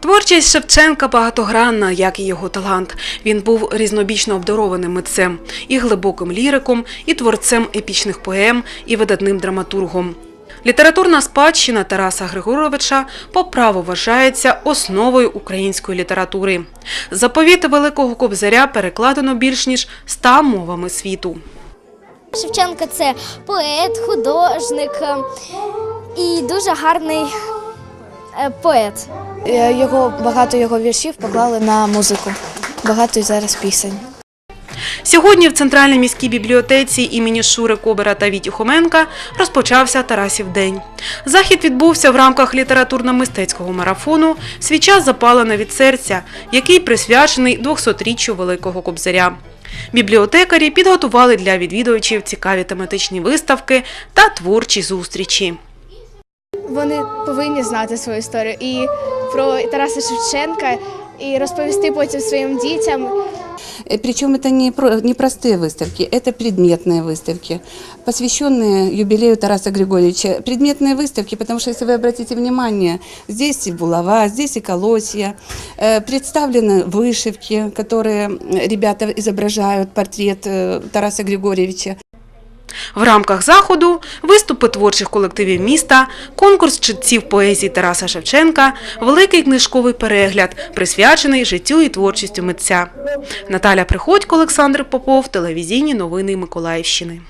Творчість Шевченка багатогранна, як і його талант. Він був різнобічно обдарованим митцем, і глибоким ліриком, і творцем епічних поем, і видатним драматургом. Літературна спадщина Тараса Григоровича по праву вважається основою української літератури. Заповіти Великого Кобзаря перекладено більш ніж ста мовами світу. Шевченко це поет, художник е, і дуже гарний поет. Е, Його багато його віршів поклали на музику. Багато зараз пісень. Сьогодні в Центральній міській бібліотеці імені Шури Кобера та Віті Хоменка розпочався Тарасів день. Захід відбувся в рамках літературно-мистецького марафону «Свій час запалено від серця», який присвячений 200-річчю Великого Кобзаря. Бібліотекарі підготували для відвідувачів цікаві тематичні виставки та творчі зустрічі Вони повинні знати свою історію і про Тараса Шевченка, і розповісти потім своїм дітям. Э, Причем это не, про, не простые выставки, это предметные выставки, посвященные юбилею Тараса Григорьевича. Предметные выставки, потому что, если вы обратите внимание, здесь и булава, здесь и колосья, Э, представлены вышивки, которые м, ребята изображают портрет э, Тараса Григорьевича. В рамках заходу виступи творчих колективів міста, конкурс читців поезії Тараса Шевченка, великий книжковий перегляд, присвячений життю і творчістю митця. Наталя Приходько, Олександр Попов, телевізійні новини Миколаївщини.